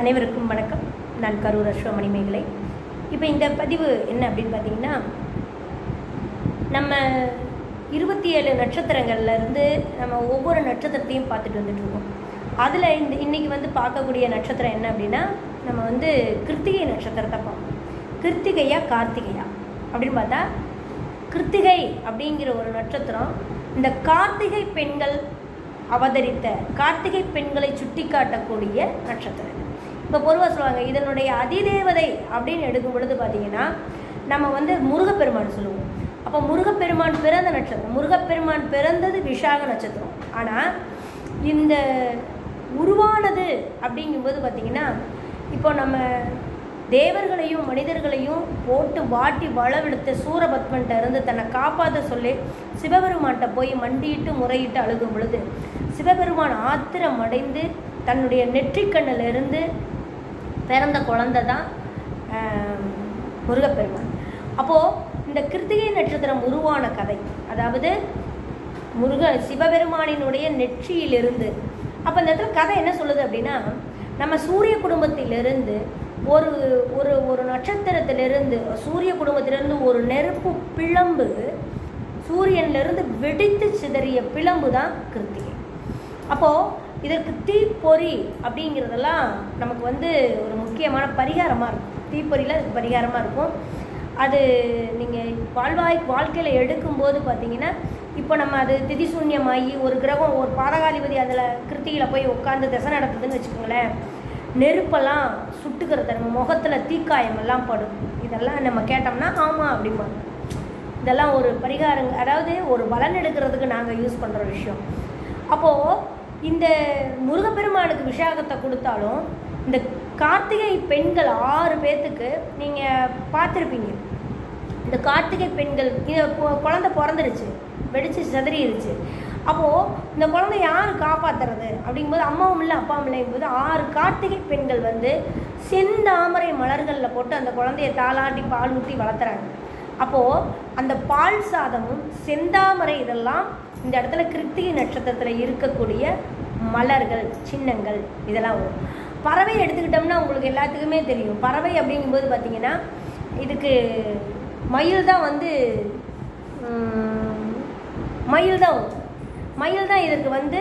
அனைவருக்கும் வணக்கம். நான் கரூர் அஸ்வமணி மேகலை. இப்போ இந்த பதிவு என்ன அப்படின்னு பார்த்தீங்கன்னா நம்ம இருபத்தி ஏழு நட்சத்திரங்கள்ல இருந்து நம்ம ஒவ்வொரு நட்சத்திரத்தையும் பார்த்துட்டு வந்துட்டு இருக்கோம். அதில் இந்த இன்னைக்கு வந்து பார்க்கக்கூடிய நட்சத்திரம் என்ன அப்படின்னா நம்ம வந்து கிருத்திகை நட்சத்திரத்தை பார்ப்போம். கிருத்திகையா கார்த்திகையா? அப்படின்னு பார்த்தா கிருத்திகை அப்படிங்கிற ஒரு நட்சத்திரம் இந்த கார்த்திகை பெண்கள் அவதரித்த கார்த்திகை பெண்களை சுட்டி காட்டக்கூடிய நட்சத்திரம் இப்போ பொதுவாக சொல்லுவாங்க இதனுடைய அதிதேவதை அப்படின்னு எடுக்கும் பொழுது பார்த்தீங்கன்னா நம்ம வந்து முருகப்பெருமான் சொல்லுவோம். அப்போ முருகப்பெருமான் பிறந்த நட்சத்திரம் முருகப்பெருமான் பிறந்தது விஷாக நட்சத்திரம். ஆனால் இந்த உருவானது அப்படிங்கும்போது பார்த்தீங்கன்னா இப்போ நம்ம தேவர்களையும் மனிதர்களையும் போட்டு வாட்டி வளவெடுத்த சூரபத்மன்ட்ட இருந்து தன்னை காப்பாற்ற சொல்லி சிவபெருமான்கிட்ட போய் மண்டியிட்டு முறையிட்டு அழுகும் பொழுது சிவபெருமான் ஆத்திரம் அடைந்து தன்னுடைய நெற்றிக்கண்ணில் இருந்து பிறந்த குழந்தை தான் முருகப்பெருமான். அப்போது இந்த கிருத்திகை நட்சத்திரம் உருவான கதை அதாவது முருக சிவபெருமானினுடைய நெற்றியிலிருந்து அப்போ இந்த இடத்துல கதை என்ன சொல்லுது அப்படின்னா நம்ம சூரிய குடும்பத்திலிருந்து ஒரு ஒரு ஒரு நட்சத்திரத்திலிருந்து சூரிய குடும்பத்திலிருந்து ஒரு நெருப்பு பிளம்பு சூரியன்லேருந்து வெடித்து சிதறிய பிளம்பு தான் கிருத்திகை. அப்போது இதற்கு தீப்பொறி அப்படிங்கிறதெல்லாம் நமக்கு வந்து ஒரு முக்கியமான பரிகாரமாக இருக்கும். தீப்பொறியில் அதுக்கு பரிகாரமாக இருக்கும். அது நீங்கள் வாழ்வாய் வாழ்க்கையில் எடுக்கும்போது பார்த்தீங்கன்னா இப்போ நம்ம அது திதிசூன்யமாகி ஒரு கிரகம் ஒரு பாதகாதிபதி அதில் கிருத்தியில் போய் உட்காந்து திசை நடத்துதுன்னு வச்சுக்கோங்களேன். நெருப்பெல்லாம் சுட்டுக்கிறது நம்ம முகத்தில் தீக்காயமெல்லாம் படும். இதெல்லாம் நம்ம கேட்டோம்னா ஆமாம் அப்படிம்பாங்க. இதெல்லாம் ஒரு பரிகாரங்க அதாவது ஒரு பலன் எடுக்கிறதுக்கு நாங்கள் யூஸ் பண்ணுற விஷயம். அப்போது இந்த முருகப்பெருமானுக்கு விஷாகத்தை கொடுத்தாலும் இந்த கார்த்திகை பெண்கள் ஆறு பேர்த்துக்கு நீங்கள் பார்த்துருப்பீங்க. இந்த கார்த்திகை பெண்கள் இது குழந்தை பிறந்துருச்சு வெடிச்சு சிதறிடுச்சு அப்போது இந்த குழந்தை யார் காப்பாத்துறது? அப்படிங்கும்போது அம்மாவும் இல்லை அப்பாவும் இல்லைங்கும்போது ஆறு கார்த்திகை பெண்கள் வந்து செந்தாமரை மலர்களில் போட்டு அந்த குழந்தைய தாளாட்டி பால் ஊற்றி வளர்த்துறாங்க. அப்போது அந்த பால் சாதமும் செந்தாமரை இதெல்லாம் இந்த இடத்துல கிருத்திகை நட்சத்திரத்தில் இருக்கக்கூடிய மலர்கள் சின்னங்கள் இதெல்லாம் வரும். பறவை எடுத்துக்கிட்டோம்னா உங்களுக்கு எல்லாத்துக்குமே தெரியும். பறவை அப்படிங்கும்போது பார்த்தீங்கன்னா இதுக்கு மயில் தான் வந்து மயில் தான் வரும். மயில் தான் இதற்கு வந்து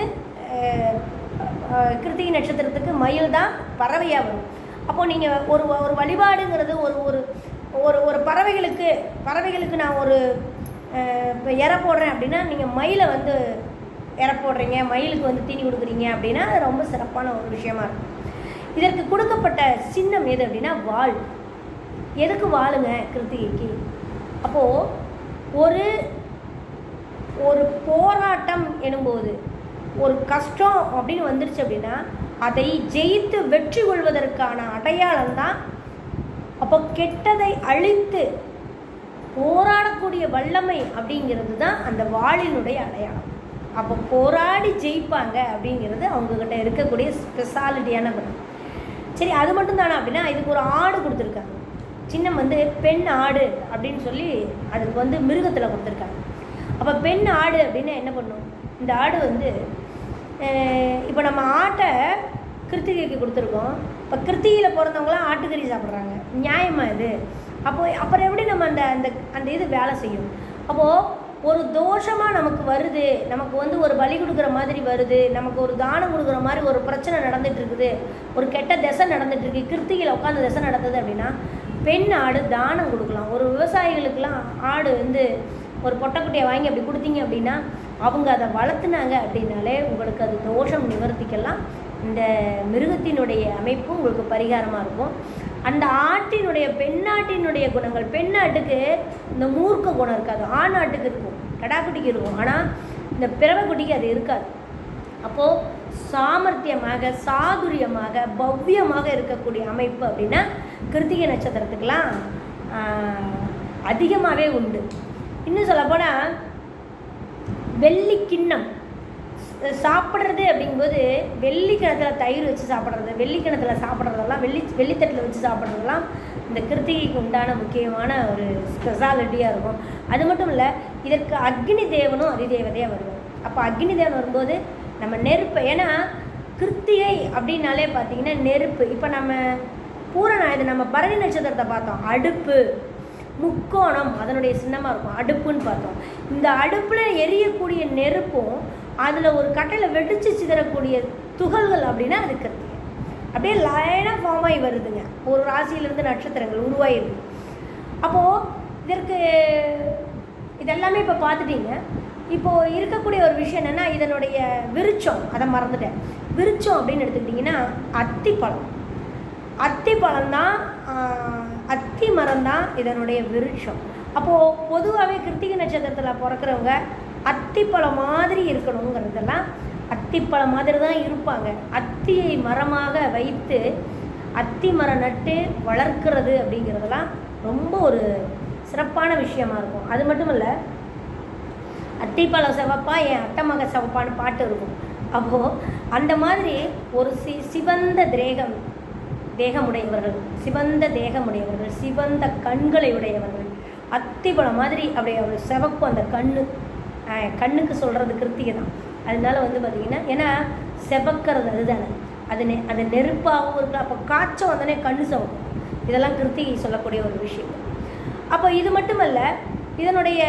கிருத்திகை நட்சத்திரத்துக்கு மயில் தான் பறவையாக வரும். அப்போது நீங்கள் ஒரு ஒரு வழிபாடுங்கிறது ஒரு ஒரு ஒரு ஒரு பறவைகளுக்கு பறவைகளுக்கு நான் ஒரு இப்போ இறை போடுறேன் அப்படின்னா நீங்கள் மயிலை வந்து இறை போடுறீங்க மயிலுக்கு வந்து தீனி கொடுக்குறீங்க அப்படின்னா அது ரொம்ப சிறப்பான ஒரு விஷயமா இருக்கும். இதற்கு கொடுக்கப்பட்ட சின்னம் எது அப்படின்னா வாள் எதுக்கு வாழுங்க கிருத்திகைக்கு? அப்போது ஒரு ஒரு போராட்டம் எனும்போது ஒரு கஷ்டம் அப்படின்னு வந்துருச்சு அப்படின்னா அதை ஜெயித்து வெற்றி கொள்வதற்கான அடையாளம் தான் அப்போ கெட்டதை அழித்து போராடக்கூடிய வல்லமை அப்படிங்கிறது தான் அந்த வாளினுடைய அடையாளம். அப்போ போராடி ஜெயிப்பாங்க அப்படிங்கிறது அவங்கக்கிட்ட இருக்கக்கூடிய ஸ்பெஷாலிட்டியான குணம் சரி அது மட்டும் தானே அப்படின்னா இதுக்கு ஒரு ஆடு கொடுத்துருக்காங்க. சின்னம் வந்து பெண் ஆடு அப்படின்னு சொல்லி அதுக்கு வந்து மிருகத்தில் கொடுத்துருக்காங்க. அப்போ பெண் ஆடு அப்படின்னா என்ன பண்ணும்? இந்த ஆடு வந்து இப்போ நம்ம ஆட்டை கிருத்திகைக்கு கொடுத்துருக்கோம். இப்போ கிருத்திகையில் பிறந்தவங்களாம் ஆட்டுக்கறி சாப்பிட்றாங்க. நியாயமா இது? அப்போ அப்புறம் எப்படி நம்ம அந்த அந்த அந்த இது வேலை செய்யும்? அப்போது ஒரு தோஷமாக நமக்கு வருது நமக்கு வந்து ஒரு பலி கொடுக்குற மாதிரி வருது நமக்கு ஒரு தானம் கொடுக்குற மாதிரி ஒரு பிரச்சனை நடந்துட்டு இருக்குது ஒரு கெட்ட திசை நடந்துட்டு இருக்கு கிருத்திகையில் உட்காந்து திசை நடந்தது அப்படின்னா பெண் ஆடு தானம் கொடுக்கலாம். ஒரு விவசாயிகளுக்கெல்லாம் ஆடு வந்து ஒரு பொட்டைக்குட்டியை வாங்கி அப்படி கொடுத்தீங்க அப்படின்னா அவங்க அதை வளர்த்துனாங்க அப்படின்னாலே உங்களுக்கு அது தோஷம் நிவர்த்திக்கெல்லாம் இந்த மிருகத்தினுடைய அமைப்பு உங்களுக்கு பரிகாரமாக இருக்கும். அந்த ஆட்டினுடைய பெண்ணாட்டினுடைய குணங்கள். பெண்ணாட்டுக்கு இந்த மூர்க்க குணம் இருக்காது. ஆண் ஆட்டுக்கு இருக்கும். கடாக்குட்டிக்கு இருக்கும். ஆனால் இந்த பிறவைக்குட்டிக்கு அது இருக்காது. அப்போது சாமர்த்தியமாக சாதுரியமாக பவ்யமாக இருக்கக்கூடிய அமைப்பு அப்படின்னா கிருத்திகை நட்சத்திரத்துக்கெலாம் அதிகமாகவே உண்டு. இன்னும் சொல்லப்போனால் வெள்ளி கிண்ணம் சாப்பிட்றது அப்படிங்கும்போது வெள்ளி கிணத்துல தயிர் வச்சு சாப்பிட்றது வெள்ளி கிணத்துல சாப்பிட்றதெல்லாம் வெள்ளி வெள்ளித்தட்டில் வச்சு சாப்பிட்றதெல்லாம் இந்த கிருத்திகைக்கு உண்டான முக்கியமான ஒரு ஸ்பெஷாலிட்டியாக இருக்கும். அது மட்டும் இல்லை இதற்கு அக்னி தேவனும் அதிதேவதையாக வருவார். அப்போ அக்னி தேவன் வரும்போது நம்ம நெருப்பு ஏன்னா கிருத்திகை அப்படின்னாலே பார்த்தீங்கன்னா நெருப்பு. இப்போ நம்ம பூரண இது நம்ம பரணி நட்சத்திரத்தை பார்த்தோம். அடுப்பு முக்கோணம் அதனுடைய சின்னமாக இருக்கும். அடுப்புன்னு பார்த்தோம். இந்த அடுப்பில் எரியக்கூடிய நெருப்பும் அதில் ஒரு கட்டையில் வெடிச்சு சிதறக்கூடிய துகள்கள் அப்படின்னா அது கிருத்திகை அப்படியே லைனாக ஃபார்ம் ஆகி வருதுங்க. ஒரு ராசியிலிருந்து நட்சத்திரங்கள் உருவாயிருக்கு அப்போது இதற்கு இதெல்லாமே இப்போ பார்த்துட்டீங்க. இப்போது இருக்கக்கூடிய ஒரு விஷயம் என்னென்னா இதனுடைய விருட்சம் அதை மறந்துட்டேன். விருட்சம் அப்படின்னு எடுத்துக்கிட்டிங்கன்னா அத்திப்பழம் அத்திப்பழம் தான் அத்தி மரம் தான் இதனுடைய விருட்சம் அப்போது பொதுவாகவே கிருத்திகை நட்சத்திரத்தில் பிறக்கிறவங்க அத்திப்பழம் மாதிரி இருக்கணுங்கிறதெல்லாம் அத்திப்பழம் மாதிரி தான் இருப்பாங்க. அத்தியை மரமாக வைத்து அத்தி மரம் நட்டு வளர்க்கிறது அப்படிங்கிறதெல்லாம் ரொம்ப ஒரு சிறப்பான விஷயமா இருக்கும். அது மட்டும் இல்லை அத்திப்பழம் சிவப்பா என் அட்டமக சிவப்பான்னு பாட்டு இருக்கும். அப்போது அந்த மாதிரி ஒரு சி சிவந்த தேகம் தேகமுடையவர்கள் சிவந்த தேகமுடையவர்கள் சிவந்த கண்களை உடையவர்கள் அத்திப்பழம் மாதிரி அப்படியே ஒரு சிவப்பு அந்த கண்ணு கண்ணுக்கு சொல்கிறது கிருத்திகை தான் அதனால வந்து பார்த்திங்கன்னா ஏன்னா செவக்கிறது அதுதானே. அது நெ அது நெருப்பாகவும் இருக்கலாம். அப்போ காய்ச்சல் வந்தோடனே கண்ணு சவக்கும். இதெல்லாம் கிருத்திகை சொல்லக்கூடிய ஒரு விஷயம். அப்போ இது மட்டுமல்ல இதனுடைய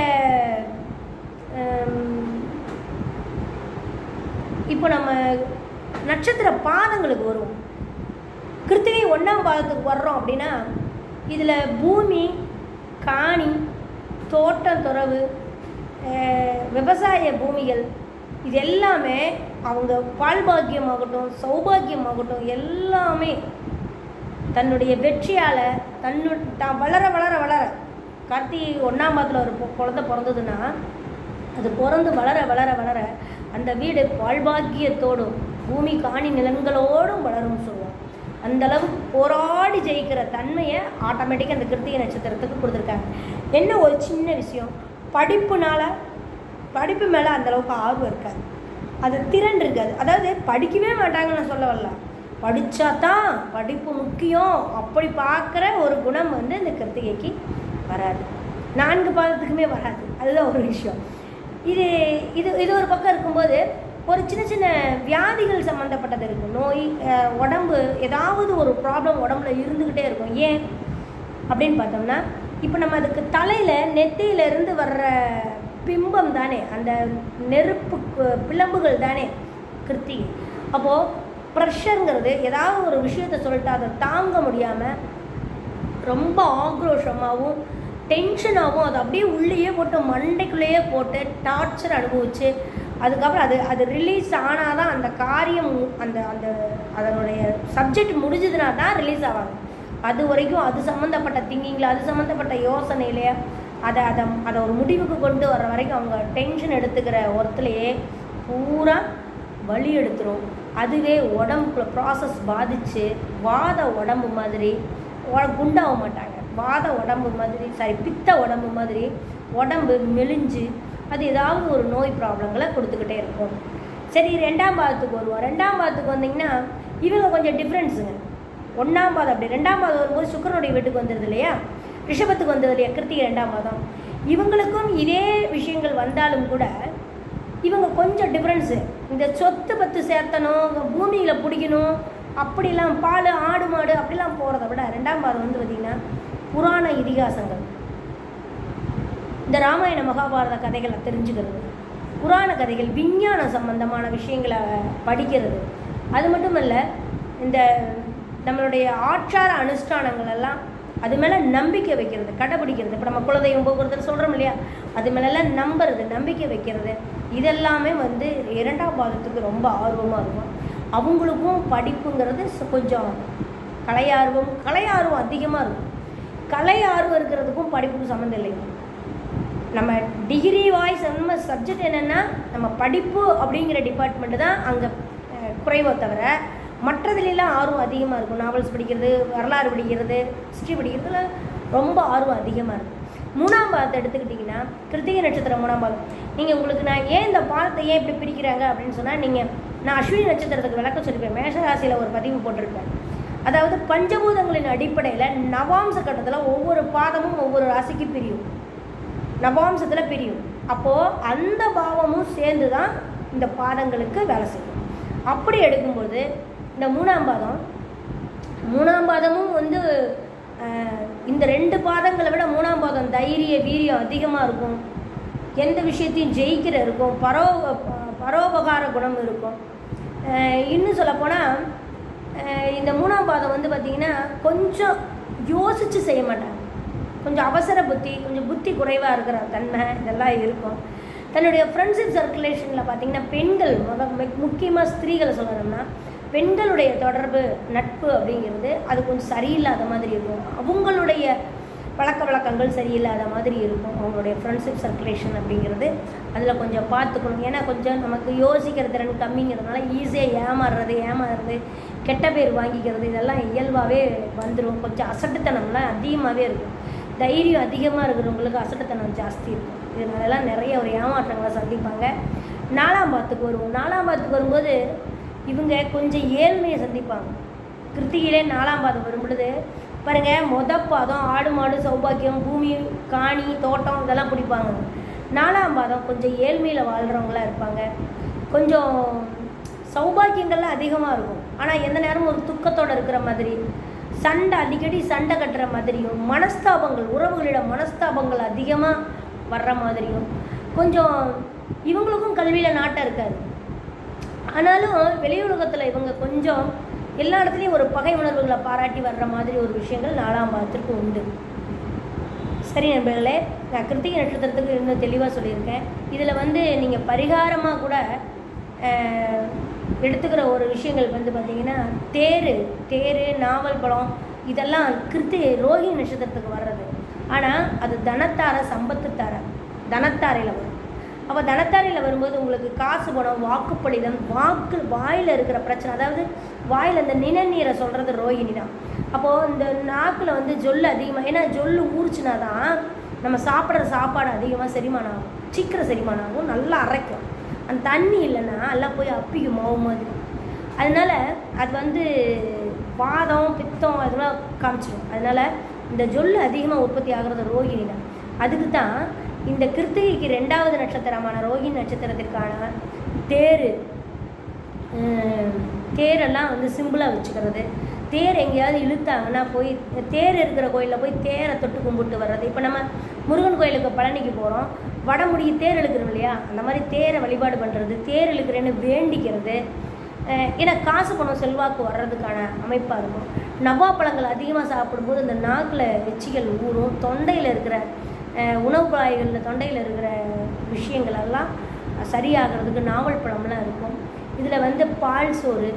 இப்போ நம்ம நட்சத்திர பாதங்களுக்கு வருவோம். கிருத்திகை ஒன்றாம் பாதத்துக்கு வர்றோம் அப்படின்னா இதில் பூமி காணி தோட்டம் துறவு விவசாய பூமிகள் இது எல்லாமே அவங்க பால்பாக்கியமாகட்டும் சௌபாக்கியமாகட்டும் எல்லாமே தன்னுடைய வெற்றியால் தன்னு தான் வளர வளர வளர கார்த்திகை ஒன்றாம் மாதத்தில் ஒரு குழந்த குழந்தை பிறந்ததுன்னா அது பிறந்து வளர வளர வளர அந்த வீடு பால்பாக்கியத்தோடும் பூமி காணி நிலங்களோடும் வளரும்னு சொல்லுவோம். அந்த அளவுக்கு போராடி ஜெயிக்கிற தன்மையை ஆட்டோமேட்டிக்காக அந்த கிருத்திகை நட்சத்திரத்துக்கு கொடுத்துருக்காங்க. என்ன ஒரு சின்ன விஷயம்? படிப்புனால படிப்பு மேலே அந்த அளவுக்கு ஆர்வம் இருக்காது. அது திறன் இருக்காது. அதாவது படிக்கவே மாட்டாங்கன்னு நான் சொல்ல வரல. படித்தா தான் படிப்பு முக்கியம். அப்படி பார்க்குற ஒரு குணம் வந்து இந்த கிருத்திகைக்கு வராது. நான்கு பாதத்துக்குமே வராது. அதுதான் ஒரு விஷயம். இது இது இது ஒரு பக்கம் இருக்கும்போது ஒரு சின்ன சின்ன வியாதிகள் சம்மந்தப்பட்டது இருக்கும். நோய் உடம்பு ஏதாவது ஒரு ப்ராப்ளம் உடம்புல இருந்துக்கிட்டே இருக்கும். ஏன்? அப்படின்னு பார்த்தோம்னா இப்போ நம்ம அதுக்கு தலையில் நெத்தியிலிருந்து வர்ற பிம்பம் தானே அந்த நெருப்பு பிளம்புகள் தானே கிருத்தி அப்போது ப்ரெஷருங்கிறது ஏதாவது ஒரு விஷயத்த சொல்லிட்டு அதை தாங்க முடியாமல் ரொம்ப ஆக்ரோஷமாகவும் டென்ஷனாகவும் அதை அப்படியே உள்ளேயே போட்டு மண்டைக்குள்ளேயே போட்டு டார்ச்சர் அனுபவிச்சு அதுக்கப்புறம் அது அது ரிலீஸ் ஆனால் தான் அந்த காரியம் அந்த அந்த அதனுடைய சப்ஜெக்ட் முடிஞ்சதுனா தான் ரிலீஸ் ஆவாங்க. அது வரைக்கும் அது சம்மந்தப்பட்ட திங்கிங்கில் அது சம்மந்தப்பட்ட யோசனையிலே அதை அதை அதை ஒரு முடிவுக்கு கொண்டு வர வரைக்கும் அவங்க டென்ஷன் எடுத்துக்கிற ஒருத்தலையே பூரா வலி எடுத்துரும். அதுவே உடம்புக்குள்ள ப்ராசஸ் பாதிச்சு வாத உடம்பு மாதிரி உ- குண்டாக மாட்டாங்க. வாத உடம்பு மாதிரி சாரி பித்த உடம்பு மாதிரி உடம்பு மெலிஞ்சு அது ஏதாவது ஒரு நோய் ப்ராப்ளங்களை கொடுத்துக்கிட்டே இருக்கும். சரி ரெண்டாம் பாதத்துக்கு வருவோம். ரெண்டாம் பாதத்துக்கு வந்தீங்கன்னா இவங்க கொஞ்சம் டிஃப்ரென்ஸுங்க ஒன்றாம் பாதம் அப்படி ரெண்டாம் பாதம் வரும்போது சுக்கரனுடைய வீட்டுக்கு வந்துடுது இல்லையா? ரிஷபத்துக்கு வந்தது இல்லையா? கிருத்திகை ரெண்டாம் பாதம். இவங்களுக்கும் இதே விஷயங்கள் வந்தாலும் கூட இவங்க கொஞ்சம் டிஃப்ரென்ஸு இந்த சொத்து பத்து சேர்த்தணும் பூமியில் பிடிக்கணும் அப்படிலாம் பால் ஆடு மாடு அப்படிலாம் போகிறத விட ரெண்டாம் பாதம் வந்து பார்த்திங்கன்னா புராண இதிகாசங்கள். இந்த ராமாயண மகாபாரத கதைகளை தெரிஞ்சுக்கிறது. புராண கதைகள் விஞ்ஞான சம்பந்தமான விஷயங்களை படிக்கிறது. அது மட்டும் இல்லை இந்த நம்மளுடைய ஆச்சார அனுஷ்டானங்கள் எல்லாம் அது மேலே நம்பிக்கை வைக்கிறது கடைபிடிக்கிறது. இப்போ நம்ம குலதெய்வம் போகிறதுன்னு சொல்கிறோம் இல்லையா? அது மேலெல்லாம் நம்புறது நம்பிக்கை வைக்கிறது. இதெல்லாமே வந்து இரண்டாம் பாதத்துக்கு ரொம்ப ஆர்வமாக இருக்கும். அவங்களுக்கும் படிப்புங்கிறது கொஞ்சம் கலை ஆர்வம் கலை ஆர்வம் அதிகமாக இருக்கும். கலை ஆர்வம் இருக்கிறதுக்கும் படிப்புக்கும் சம்மந்தம் இல்லைங்க. நம்ம டிகிரி வாய்ஸ் நம்ம சப்ஜெக்ட் என்னென்னா நம்ம படிப்பு அப்படிங்கிற டிபார்ட்மெண்ட்டு தான் அங்கே குறைவோ தவிர மற்றதுலாம் ஆர்வம் அதிகமாக இருக்கும். நாவல்ஸ் படிக்கிறது வரலாறு படிக்கிறது ஹிஸ்ட்ரி படிக்கிறதுல ரொம்ப ஆர்வம் அதிகமாக இருக்கும். மூணாம் பாதத்தை எடுத்துக்கிட்டிங்கன்னா கிருத்திகை நட்சத்திரம் மூணாம் பாதம் நீங்கள் உங்களுக்கு நான் ஏன் இந்த பாதத்தை ஏன் இப்படி பிரிக்கிறாங்க அப்படின்னு சொன்னால் நீங்கள் நான் அஸ்வினி நட்சத்திரத்துக்கு விளக்கம் சொல்லியிருப்பேன் மேஷராசியில் ஒரு பதிவு போட்டிருப்பேன். அதாவது பஞ்சபூதங்களின் அடிப்படையில் நவாம்ச கட்டத்தில் ஒவ்வொரு பாதமும் ஒவ்வொரு ராசிக்கு பிரியும். நவாம்சத்தில் பிரியும். அப்போது அந்த பாவமும் சேர்ந்து தான் இந்த பாதங்களுக்கு வேலை செய்யும். அப்படி எடுக்கும்போது இந்த மூணாம் பாதம். மூணாம் பாதமும் வந்து இந்த ரெண்டு பாதங்களை விட மூணாம் பாதம் தைரிய வீரியம் அதிகமாக இருக்கும். எந்த விஷயத்தையும் ஜெயிக்கிற இருக்கும். பரோ பரோபகார குணம் இருக்கும். இன்னும் சொல்லப்போனால் இந்த மூணாம் பாதம் வந்து பார்த்திங்கன்னா கொஞ்சம் யோசித்து செய்ய மாட்டாங்க. கொஞ்சம் அவசர புத்தி கொஞ்சம் புத்தி குறைவாக இருக்கிற தன்மை இதெல்லாம் இருக்கும். தன்னுடைய ஃப்ரெண்ட்ஷிப் சர்க்குலேஷனில் பார்த்திங்கன்னா பெண்கள் முக்கியமாக ஸ்திரீகளை சொல்லணும்னா பெண்களுடைய தொடர்பு நட்பு அப்படிங்கிறது அது கொஞ்சம் சரியில்லாத மாதிரி இருக்கும். அவங்களுடைய பழக்க வழக்கங்கள் சரியில்லாத மாதிரி இருக்கும். அவங்களுடைய ஃப்ரெண்ட்ஷிப் சர்க்குலேஷன் அப்படிங்கிறது அதில் கொஞ்சம் பார்த்துக்கணும். ஏன்னா கொஞ்சம் நமக்கு யோசிக்கிற திறன் கம்மிங்கிறதுனால ஈஸியாக ஏமாறுறது ஏமாறுறது கெட்ட பேர் வாங்கிக்கிறது இதெல்லாம் இயல்பாகவே வந்துடும் கொஞ்சம் அசட்டுத்தனம்லாம் அதிகமாகவே இருக்கும். தைரியம் அதிகமாக இருக்கிறவங்களுக்கு அசட்டுத்தனம் ஜாஸ்தி இருக்கும். இதனாலலாம் நிறைய ஒரு ஏமாற்றங்களை சந்திப்பாங்க. நாலாம் பாத்துக்கு வருவோம். நாலாம் பாத்துக்கு வரும்போது இவங்க கொஞ்சம் ஏழ்மையை சந்திப்பாங்க. கிருத்திகிலே நாலாம் பாதம் வரும் பொழுது பாருங்க மொத பாதம் ஆடு மாடு சௌபாக்கியம் பூமி காணி தோட்டம் இதெல்லாம் பிடிப்பாங்க. நாலாம் பாதம் கொஞ்சம் ஏழ்மையில் வாழ்கிறவங்களா இருப்பாங்க. கொஞ்சம் சௌபாக்கியங்கள்லாம் அதிகமாக இருக்கும். ஆனால் எந்த நேரமும் ஒரு துக்கத்தோடு இருக்கிற மாதிரி சண்டை அடிக்கடி சண்டை கட்டுற மாதிரியும் மனஸ்தாபங்கள் உறவுகளிடம் மனஸ்தாபங்கள் அதிகமாக வர்ற மாதிரியும் கொஞ்சம் இவங்களுக்கும் கல்வியில் நாட்டம் இருக்காது. ஆனாலும் வெளியுலகத்தில் இவங்க கொஞ்சம் எல்லா இடத்துலையும் ஒரு பகை உணர்வுகளை பாராட்டி வர்ற மாதிரி ஒரு விஷயங்கள் நாலாம் பாதத்திற்கு உண்டு. சரி நண்பர்களே நான் கிருத்திகை நட்சத்திரத்துக்கு இன்னும் தெளிவாக சொல்லியிருக்கேன். இதில் வந்து நீங்கள் பரிகாரமாக கூட எடுத்துக்கிற ஒரு விஷயங்கள் வந்து பார்த்தீங்கன்னா தேர் தேர் நாவல் பழம் இதெல்லாம் கிருத்தி ரோஹி நட்சத்திரத்துக்கு வர்றது. ஆனால் அது தனத்தார சம்பத்து தார தனத்தாரையில் வரும். அப்போ தனத்தாரையில் வரும்போது உங்களுக்கு காசு பணம் வாக்குப்படிதம் வாக்கு வாயில் இருக்கிற பிரச்சனை. அதாவது வாயில் அந்த நிணநீரை சொல்கிறது ரோஹிணி தான். அப்போது இந்த நாக்கில் வந்து ஜொல் அதிகமாக ஏன்னா ஜொல்லு ஊறுச்சுனா தான் நம்ம சாப்பிட்ற சாப்பாடு அதிகமாக செரிமானம் ஆகும். சீக்கிரம் செரிமானம் ஆகும் நல்லா அரைக்கும். அந்த தண்ணி இல்லைன்னா எல்லாம் போய் அப்பிக்கும் மாவு மாதிரி. அதனால அது வந்து வாதம் பித்தம் அதெல்லாம் காமிச்சிடும் அதனால இந்த ஜொல் அதிகமாக உற்பத்தி ஆகிறது ரோகிணி தான். அதுக்கு தான் இந்த கிருத்திகைக்கு ரெண்டாவது நட்சத்திரமான ரோகிணி நட்சத்திரத்திற்கான தேர் தேரெல்லாம் வந்து சிம்பிளாக வச்சுக்கிறது. தேர் எங்கேயாவது இழுத்தாங்கன்னா போய் தேர் இருக்கிற கோயிலில் போய் தேரை தொட்டு கும்பிட்டு வர்றது. இப்போ நம்ம முருகன் கோயிலுக்கு பழனிக்கு போகிறோம் வடமுடிக்கு தேர் இழுக்கிறோம் இல்லையா? அந்த மாதிரி தேரை வழிபாடு பண்ணுறது தேர் இழுக்கிறேன்னு வேண்டிக்கிறது. ஏன்னா காசு பணம் செல்வாக்கு வர்றதுக்கான அமைப்பாக இருக்கும். நவா பழங்கள் அதிகமாக சாப்பிடும்போது இந்த நாக்கில் எச்சிகள் ஊறும். தொண்டையில் இருக்கிற உணவு குழாய்களில் தொண்டையில் இருக்கிற விஷயங்கள் எல்லாம் சரியாகிறதுக்கு நாவல் பழம்லாம் இருக்கும். இதில் வந்து பால் சோறு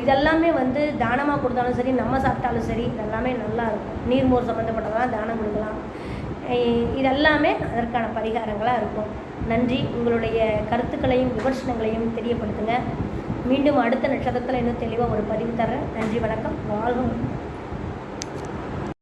இதெல்லாமே வந்து தானமாக கொடுத்தாலும் சரி நம்ம சாப்பிட்டாலும் சரி இதெல்லாமே நல்லா இருக்கும். நீர்மோர் சம்மந்தப்பட்டதெல்லாம் தானம் கொடுக்கலாம். இதெல்லாமே அதற்கான பரிகாரங்களாக இருக்கும். நன்றி. உங்களுடைய கருத்துக்களையும் விமர்சனங்களையும் தெரியப்படுத்துங்க. மீண்டும் அடுத்த நட்சத்திரத்தில் இன்னும் தெளிவாக ஒரு பதிவு தரேன் நன்றி வணக்கம். வாழ்க